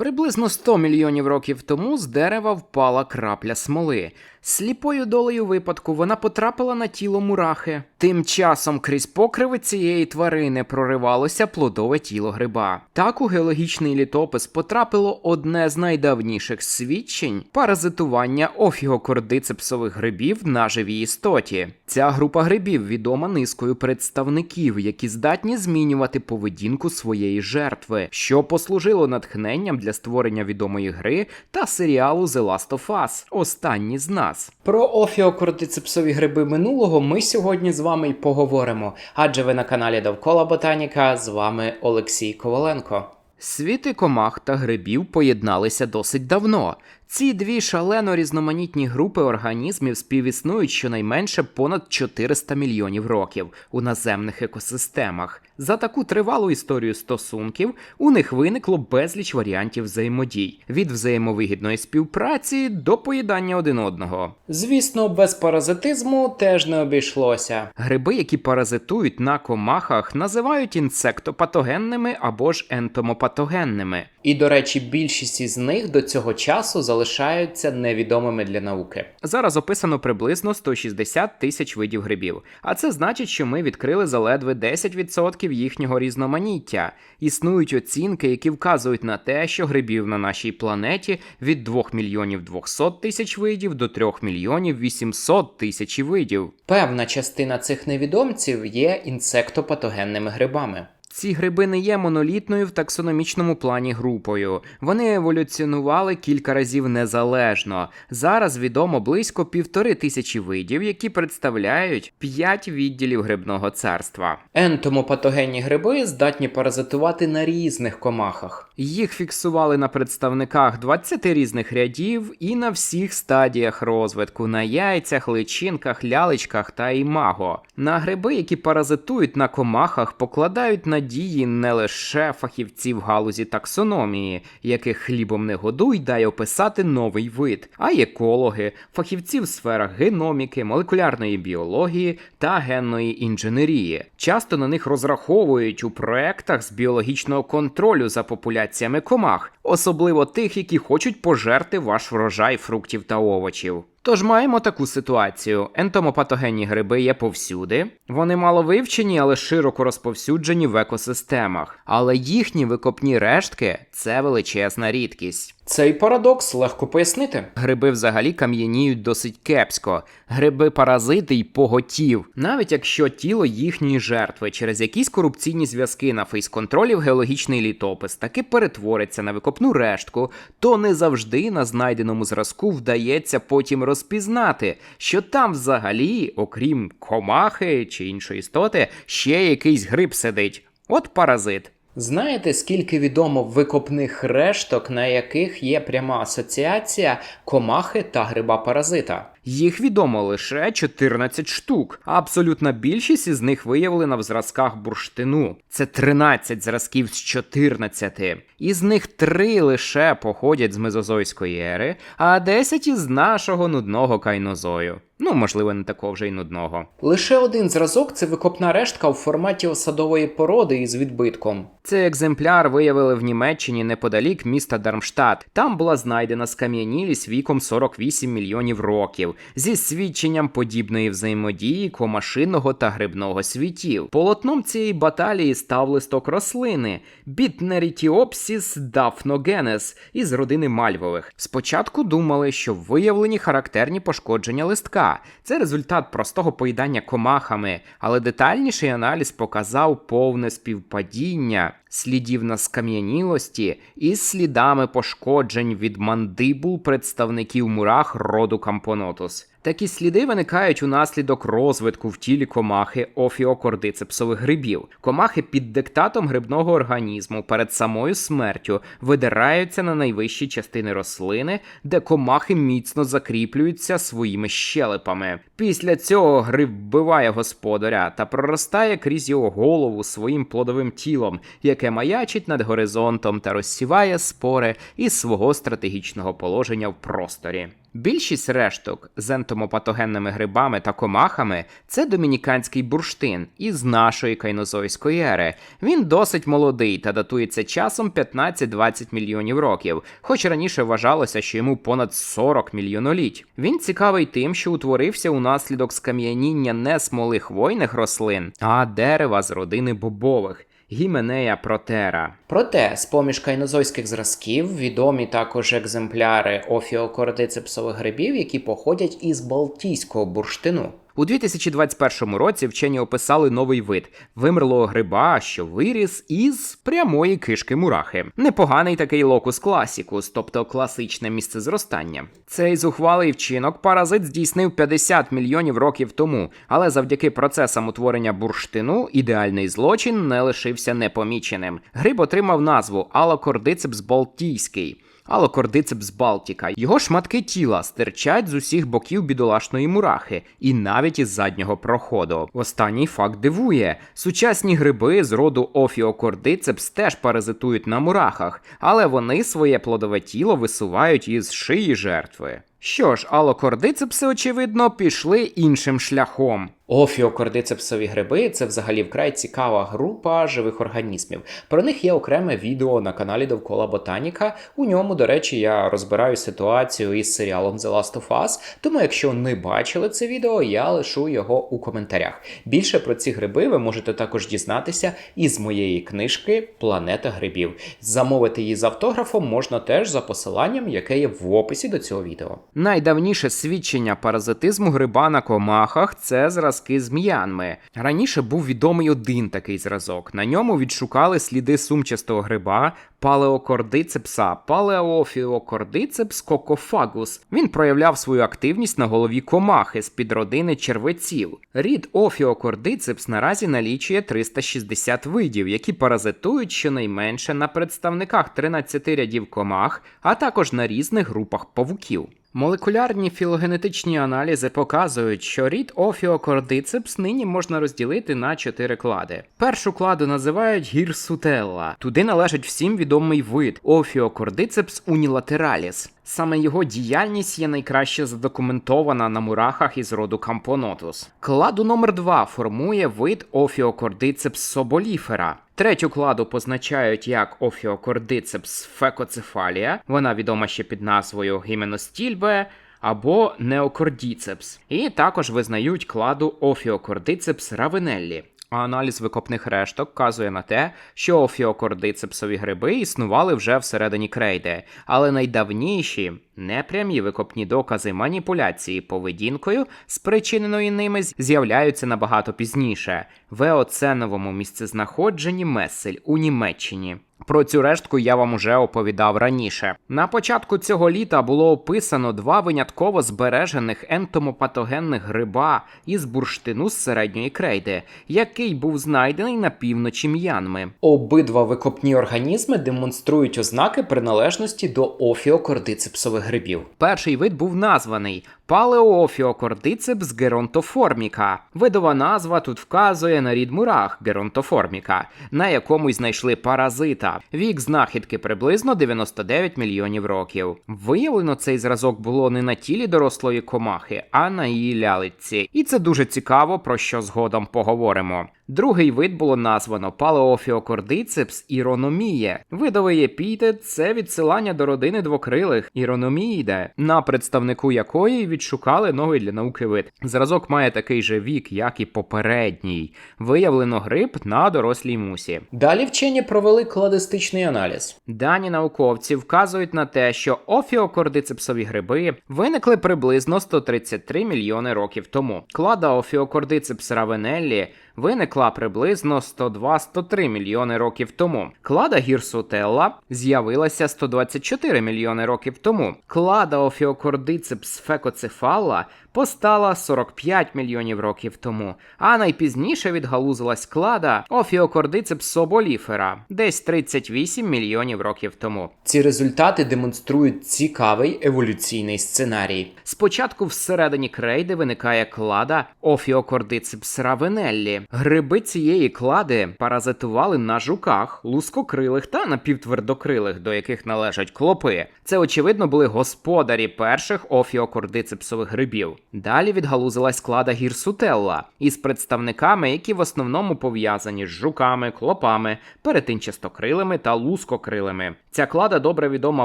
Приблизно 100 мільйонів років тому з дерева впала крапля смоли. Сліпою долею випадку вона потрапила на тіло мурахи. Тим часом крізь покриви цієї тварини проривалося плодове тіло гриба. Так у геологічний літопис потрапило одне з найдавніших свідчень паразитування офігокордицепсових грибів на живій істоті. Ця група грибів відома низкою представників, які здатні змінювати поведінку своєї жертви, що послужило натхненням для створення відомої гри та серіалу The Last of Us Останні з нас. Про офіокортицепсові гриби минулого ми сьогодні з вами й поговоримо, адже ви на каналі Довкола Ботаніка з вами Олексій Коваленко. Світи комах та грибів поєдналися досить давно. Ці дві шалено різноманітні групи організмів співіснують щонайменше понад 400 мільйонів років у наземних екосистемах. За таку тривалу історію стосунків у них виникло безліч варіантів взаємодій від взаємовигідної співпраці до поїдання один одного. Звісно, без паразитизму теж не обійшлося. Гриби, які паразитують на комахах, називають інсектопатогенними або ж ентомопатогенними. І, до речі, більшість із них до цього часу залишаються невідомими для науки. Зараз описано приблизно 160 тисяч видів грибів, а це значить, що ми відкрили заледве 10% їхнього різноманіття. Існують оцінки, які вказують на те, що грибів на нашій планеті від 2 мільйонів 200 тисяч видів до 3 мільйонів 800 тисяч видів. Певна частина цих невідомців є інсектопатогенними грибами. Ці гриби не є монолітною в таксономічному плані групою. Вони еволюціонували кілька разів незалежно. Зараз відомо близько півтори тисячі видів, які представляють п'ять відділів грибного царства. Ентомопатогенні гриби здатні паразитувати на різних комахах. Їх фіксували на представниках 20 різних рядів і на всіх стадіях розвитку на яйцях, личинках, лялечках та імаго. На гриби, які паразитують на комахах, покладають надії не лише фахівців галузі таксономії, яких хлібом не годуй, дай описати новий вид, а й екологи, фахівці в сферах геноміки, молекулярної біології та генної інженерії. Часто на них розраховують у проектах з біологічного контролю за популяціями комах, особливо тих, які хочуть пожерти ваш врожай фруктів та овочів. Тож маємо таку ситуацію: ентомопатогенні гриби є повсюди, вони мало вивчені, але широко розповсюджені в екосистемах. Але їхні викопні рештки це величезна рідкість. Цей парадокс легко пояснити. Гриби взагалі кам'яніють досить кепсько. Гриби паразити й поготів, навіть якщо тіло їхньої жертви через якісь корупційні зв'язки на фейс-контролі в геологічний літопис таки перетвориться на викопну рештку, то не завжди на знайденому зразку вдається потім розпізнати, що там взагалі, окрім комахи чи іншої істоти, ще якийсь гриб сидить. От паразит. Знаєте, скільки відомо викопних решток, на яких є пряма асоціація комахи та гриба паразита? Їх відомо лише 14 штук, а абсолютна більшість із них виявлена в зразках бурштину. Це 13 зразків з 14. Із них 3 лише походять з мезозойської ери, а 10 із нашого нудного кайнозою. Ну, можливо, не такого вже й нудного. Лише один зразок це викопна рештка в форматі осадової породи із відбитком. Цей екземпляр виявили в Німеччині неподалік міста Дармштадт. Там була знайдена скам'янілість віком 48 мільйонів років зі свідченням подібної взаємодії комашинного та грибного світів. Полотном цієї баталії став листок рослини Бітнерітіопсіс дафногенес із родини мальвових. Спочатку думали, що виявлені характерні пошкодження листка. Це результат простого поїдання комахами, але детальніший аналіз показав повне співпадіння слідів на скам'янілості із слідами пошкоджень від мандибул представників мурах роду Кампонотус. Такі сліди виникають унаслідок розвитку в тілі комахи офіокордицепсових грибів. Комахи під диктатом грибного організму перед самою смертю видираються на найвищі частини рослини, де комахи міцно закріплюються своїми щелепами. Після цього гриб вбиває господаря та проростає крізь його голову своїм плодовим тілом, яке маячить над горизонтом та розсіває спори із свого стратегічного положення в просторі. Більшість решток з ентомопатогенними грибами та комахами це домініканський бурштин із нашої кайнозойської ери. Він досить молодий та датується часом 15-20 мільйонів років, хоч раніше вважалося, що йому понад 40 мільйоноліть. Він цікавий тим, що утворився унаслідок скам'яніння не смоли хвойних рослин, а дерева з родини бобових. Гіменея протера. Проте, з поміж кайнозойських зразків відомі також екземпляри офіокордицепсових грибів, які походять із Балтійського бурштину. У 2021 році вчені описали новий вид вимерлого гриба, що виріс із прямої кишки мурахи. Непоганий такий локус класікус, тобто класичне місце зростання. Цей зухвалий вчинок паразит здійснив 50 мільйонів років тому, але завдяки процесам утворення бурштину ідеальний злочин не лишився непоміченим. Гриб отримав назву Алокордицепс балтійський. Алокордицепс Балтіка. Його шматки тіла стирчать з усіх боків бідолашної мурахи, і навіть із заднього проходу. Останній факт дивує: сучасні гриби з роду Офіокордицепс теж паразитують на мурахах, але вони своє плодове тіло висувають із шиї жертви. Що ж, алокордицепси, очевидно, пішли іншим шляхом. Офіокордицепсові гриби це взагалі вкрай цікава група живих організмів. Про них є окреме відео на каналі Довкола Ботаніка. У ньому, до речі, я розбираю ситуацію із серіалом The Last of Us, тому якщо не бачили це відео, я лишу його у коментарях. Більше про ці гриби ви можете також дізнатися із моєї книжки Планета грибів. Замовити її з автографом можна теж за посиланням, яке є в описі до цього відео. Найдавніше свідчення паразитизму гриба на комахах це зразки з м'янми. Раніше був відомий один такий зразок. На ньому відшукали сліди сумчастого гриба палеокордицепса, палеофіокордицепс кокофагус. Він проявляв свою активність на голові комахи з підродини червеців. Рід офіокордицепс наразі налічує 360 видів, які паразитують щонайменше на представниках 13 рядів комах, а також на різних групах павуків. Молекулярні філогенетичні аналізи показують, що рід офіокордицепс нині можна розділити на чотири клади. Першу кладу називають гірсутелла. Туди належить всім відомий вид офіокордицепс унілатераліс. Саме його діяльність є найкраще задокументована на мурахах із роду Кампонотус. Кладу номер 2 формує вид офіокордицепс соболіфера. Третю кладу позначають як офіокордицепс фекоцефалія, вона відома ще під назвою гіменостільбе, або неокордіцепс. І також визнають кладу офіокордицепс равенеллі. Аналіз викопних решток вказує на те, що офіокордицепсові гриби існували вже всередині крейди, але найдавніші непрямі викопні докази маніпуляції поведінкою, спричиненої ними, з'являються набагато пізніше в еоценовому місцезнаходженні Месель у Німеччині. Про цю рештку я вам уже оповідав раніше. На початку цього літа було описано два винятково збережених ентомопатогенних гриба із бурштину з середньої крейди, який був знайдений на півночі м'янми. Обидва викопні організми демонструють ознаки приналежності до офіокордицепсових грибів. Перший вид був названий Палеоофіокордицепс геронтоформіка. Видова назва тут вказує на рід мурах геронтоформіка, на якому й знайшли паразита. Вік знахідки приблизно 99 мільйонів років. Виявлено цей зразок було не на тілі дорослої комахи, а на її лялиці. І це дуже цікаво, про що згодом поговоримо. Другий вид було названо Палеофіокордицепс ірономіє. Видовий епітет це відсилання до родини двокрилих ірономіїде, на представнику якої відшукали новий для науки вид. Зразок має такий же вік, як і попередній. Виявлено гриб на дорослій мусі. Далі вчені провели кладистичний аналіз. Дані науковці вказують на те, що офіокордицепсові гриби виникли приблизно 133 мільйони років тому. Клада офіокордицепс равенеллі виникла приблизно 102-103 мільйони років тому. Клада гірсутелла з'явилася 124 мільйони років тому. Клада офіокордицепс фекоцефала постала 45 мільйонів років тому, а найпізніше відгалузилась клада офіокордицепс соболіфера десь 38 мільйонів років тому. Ці результати демонструють цікавий еволюційний сценарій. Спочатку всередині крейди виникає клада офіокордицепс равенеллі. Гриби цієї клади паразитували на жуках, лускокрилих та напівтвердокрилих, до яких належать клопи. Це, очевидно, були господарі перших офіокордицепсових грибів. Далі відгалузилась клада гірсутелла із представниками, які в основному пов'язані з жуками, клопами, перетинчастокрилими та лускокрилими. Ця клада добре відома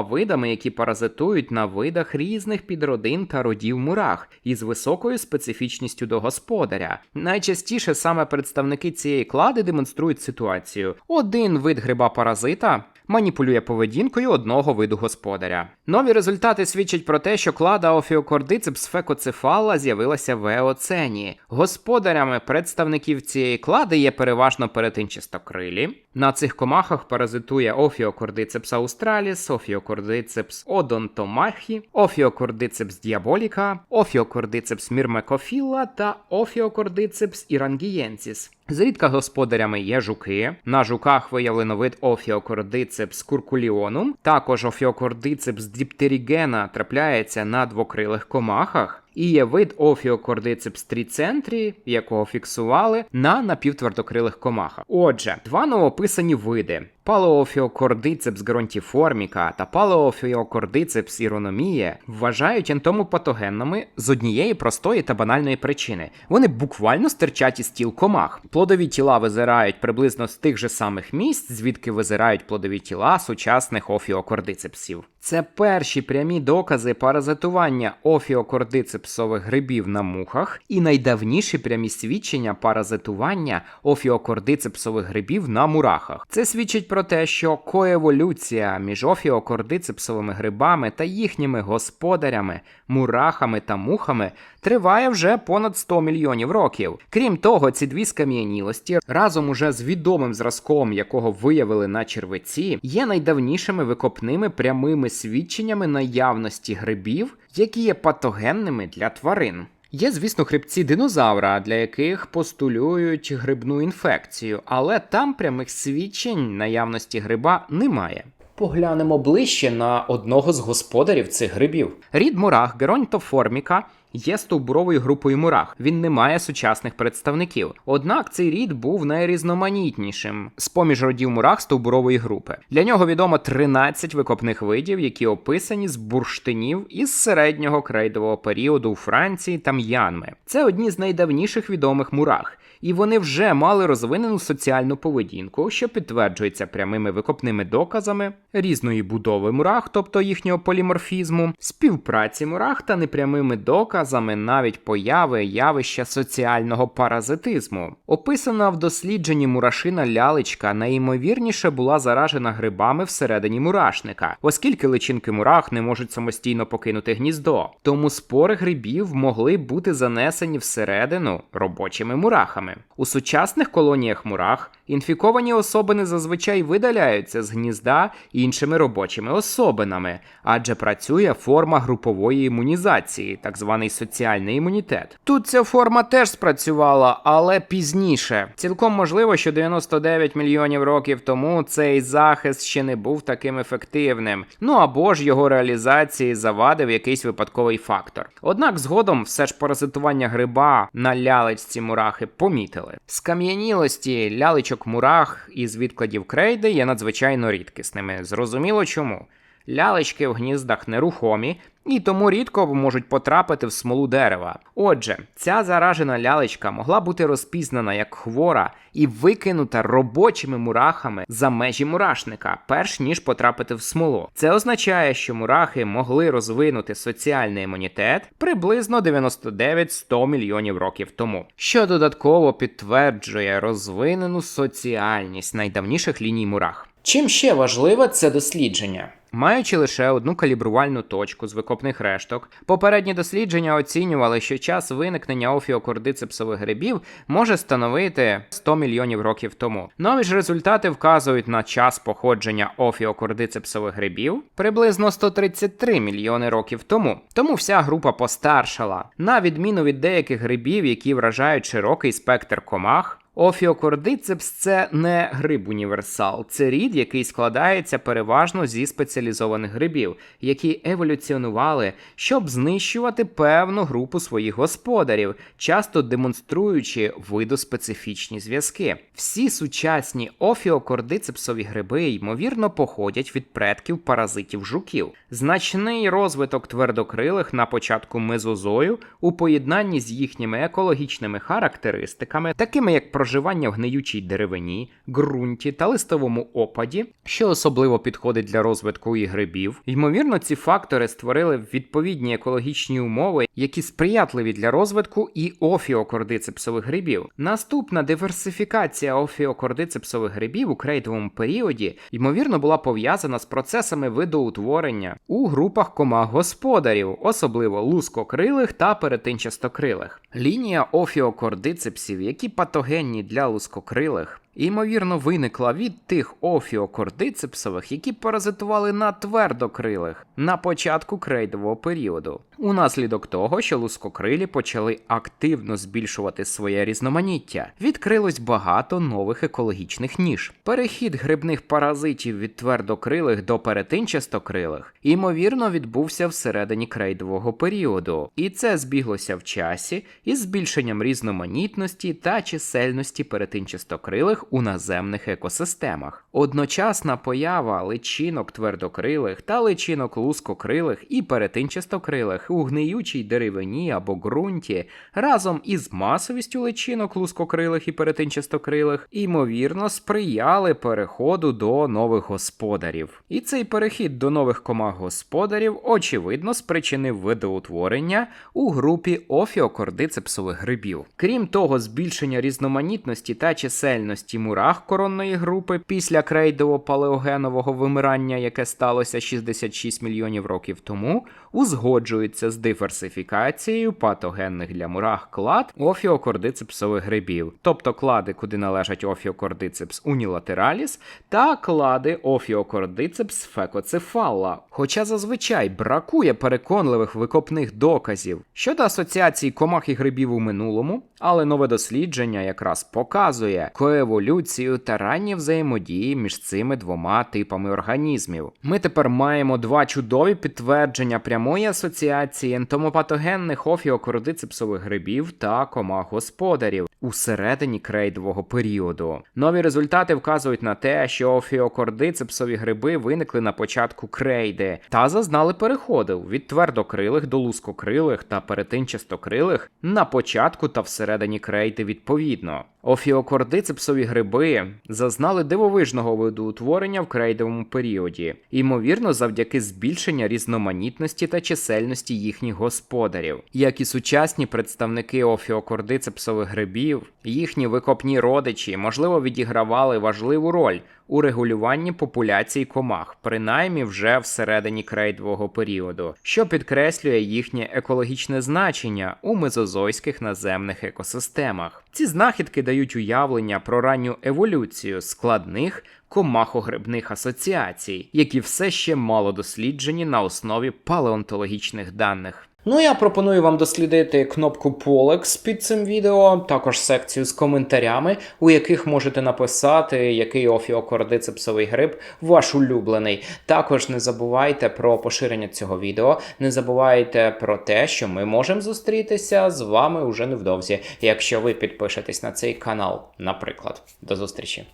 видами, які паразитують на видах різних підродин та родів мурах із високою специфічністю до господаря. Найчастіше саме представники цієї клади демонструють ситуацію: один вид гриба паразита. Маніпулює поведінкою одного виду господаря. Нові результати свідчать про те, що клада офіокордицепс фекоцефала з'явилася в еоцені. Господарями представників цієї клади є переважно перетинчастокрилі. На цих комахах паразитує офіокордицепс аустраліс, офіокордицепс одонтомахі, офіокордицепс діаболіка, офіокордицепс мірмекофіла та офіокордицепс ірангієнсіс. Зрідка господарями є жуки. На жуках виявлено вид офіокордицепс куркуліонум. Також офіокордицепс діптерігена трапляється на двокрилих комахах. І є вид офіокордицепс тріцентрі, якого фіксували на напівтвердокрилих комахах. Отже, два новописані види. Палеофіокордицепс гронтіформіка та палеофіокордицепс ірономія вважають ентомопатогенними з однієї простої та банальної причини. Вони буквально стирчать із тіл комах. Плодові тіла визирають приблизно з тих же самих місць, звідки визирають плодові тіла сучасних офіокордицепсів. Це перші прямі докази паразитування офіокордицепсових грибів на мухах і найдавніші прямі свідчення паразитування офіокордицепсових грибів на мурахах. Це свідчить про те, що коеволюція між офіокордицепсовими грибами та їхніми господарями, мурахами та мухами триває вже понад 100 мільйонів років. Крім того, ці дві скам'янілості разом уже з відомим зразком, якого виявили на червеці, є найдавнішими викопними прямими свідченнями наявності грибів, які є патогенними для тварин. Є, звісно, хребці динозавра, для яких постулюють грибну інфекцію, але там прямих свідчень наявності гриба немає. Поглянемо ближче на одного з господарів цих грибів. Рід мурах Геронтоформіка є стовбуровою групою мурах. Він не має сучасних представників. Однак цей рід був найрізноманітнішим з поміж родів мурах стовбурової групи. Для нього відомо 13 викопних видів, які описані з бурштинів із середнього крейдового періоду у Франції та М'янми. Це одні з найдавніших відомих мурах. І вони вже мали розвинену соціальну поведінку, що підтверджується прямими викопними доказами різної будови мурах, тобто їхнього поліморфізму, співпраці мурах та непрямими доказами навіть появи явища соціального паразитизму. Описана в дослідженні мурашина лялечка найімовірніше була заражена грибами всередині мурашника, оскільки личинки мурах не можуть самостійно покинути гніздо. Тому спори грибів могли бути занесені всередину робочими мурахами. У сучасних колоніях мурах інфіковані особини зазвичай видаляються з гнізда іншими робочими особинами, адже працює форма групової імунізації, так званий соціальний імунітет. Тут ця форма теж спрацювала, але пізніше. Цілком можливо, що 99 мільйонів років тому цей захист ще не був таким ефективним, ну або ж його реалізації завадив якийсь випадковий фактор. Однак згодом все ж паразитування гриба на лялечці мурахи помітили. Скам'янілості лялечок мурах із відкладів крейди є надзвичайно рідкісними. Зрозуміло чому. Лялечки в гніздах нерухомі і тому рідко можуть потрапити в смолу дерева. Отже, ця заражена лялечка могла бути розпізнана як хвора і викинута робочими мурахами за межі мурашника, перш ніж потрапити в смолу. Це означає, що мурахи могли розвинути соціальний імунітет приблизно 99-100 мільйонів років тому, що додатково підтверджує розвинену соціальність найдавніших ліній мурах. Чим ще важливе це дослідження? Маючи лише одну калібрувальну точку з викопних решток, попередні дослідження оцінювали, що час виникнення офіокордицепсових грибів може становити 100 мільйонів років тому. Нові ж результати вказують на час походження офіокордицепсових грибів приблизно 133 мільйони років тому. Тому вся група постаршала, на відміну від деяких грибів, які вражають широкий спектр комах. Офіокордицепс це не гриб універсал, це рід, який складається переважно зі спеціалізованих грибів, які еволюціонували, щоб знищувати певну групу своїх господарів, часто демонструючи видоспецифічні зв'язки. Всі сучасні офіокордицепсові гриби ймовірно походять від предків паразитів жуків. Значний розвиток твердокрилих на початку мезозою у поєднанні з їхніми екологічними характеристиками, такими як проживання в гниючій деревині, ґрунті та листовому опаді, що особливо підходить для розвитку і грибів. Ймовірно, ці фактори створили відповідні екологічні умови, які сприятливі для розвитку і офіокордицепсових грибів. Наступна диверсифікація офіокордицепсових грибів у крейдовому періоді, ймовірно, була пов'язана з процесами видоутворення у групах комах господарів, особливо лускокрилих та перетинчастокрилих. Лінія офіокордицепсів, які патогенні для лускокрилих, ймовірно, виникла від тих офіокордицепсових, які паразитували на твердокрилих на початку крейдового періоду, унаслідок того, що лускокрилі почали активно збільшувати своє різноманіття. Відкрилось багато нових екологічних ніж. Перехід грибних паразитів від твердокрилих до перетинчастокрилих, ймовірно, відбувся всередині крейдового періоду, і це збіглося в часі із збільшенням різноманітності та чисельності перетинчастокрилих у наземних екосистемах. Одночасна поява личинок твердокрилих та личинок лускокрилих і перетинчастокрилих у гниючій деревині або ґрунті разом із масовістю личинок лускокрилих і перетинчастокрилих ймовірно сприяли переходу до нових господарів. І цей перехід до нових комах господарів очевидно спричинив видоутворення у групі офіокордицепсових грибів. Крім того, збільшення різноманітності та чисельності мурах коронної групи після крейдово-палеогенового вимирання, яке сталося 66 мільйонів років тому, узгоджується з диверсифікацією патогенних для мурах клад офіокордицепсових грибів, тобто клади, куди належать офіокордицепс унілатераліс, та клади офіокордицепс фекоцефалла. Хоча зазвичай бракує переконливих викопних доказів щодо асоціації комах і грибів у минулому, але нове дослідження якраз показує коеволюцію та ранні взаємодії між цими двома типами організмів. Ми тепер маємо два чудові підтвердження прямої асоціації ентомопатогенних офіокордицепсових грибів та комах господарів у середині крейдового періоду. Нові результати вказують на те, що офіокордицепсові гриби виникли на початку крейди та зазнали переходів від твердокрилих до лускокрилих та перетинчастокрилих на початку та всередині крейди відповідно. Офіокордицепсові гриби зазнали дивовижного видоутворення в крейдовому періоді, ймовірно, завдяки збільшення різноманітності та чисельності їхніх господарів. Як і сучасні представники офіокордицепсових грибів, їхні викопні родичі, можливо, відігравали важливу роль у регулюванні популяції комах, принаймні вже всередині крейдового періоду, що підкреслює їхнє екологічне значення у мезозойських наземних екосистемах. Ці знахідки дають уявлення про ранню еволюцію складних комахогрибних асоціацій, які все ще мало досліджені на основі палеонтологічних даних. Ну, я пропоную вам дослідити кнопку Polex під цим відео, також секцію з коментарями, у яких можете написати, який офіокордицепсовий гриб ваш улюблений. Також не забувайте про поширення цього відео, не забувайте про те, що ми можемо зустрітися з вами уже невдовзі, якщо ви підпишетесь на цей канал, наприклад. До зустрічі!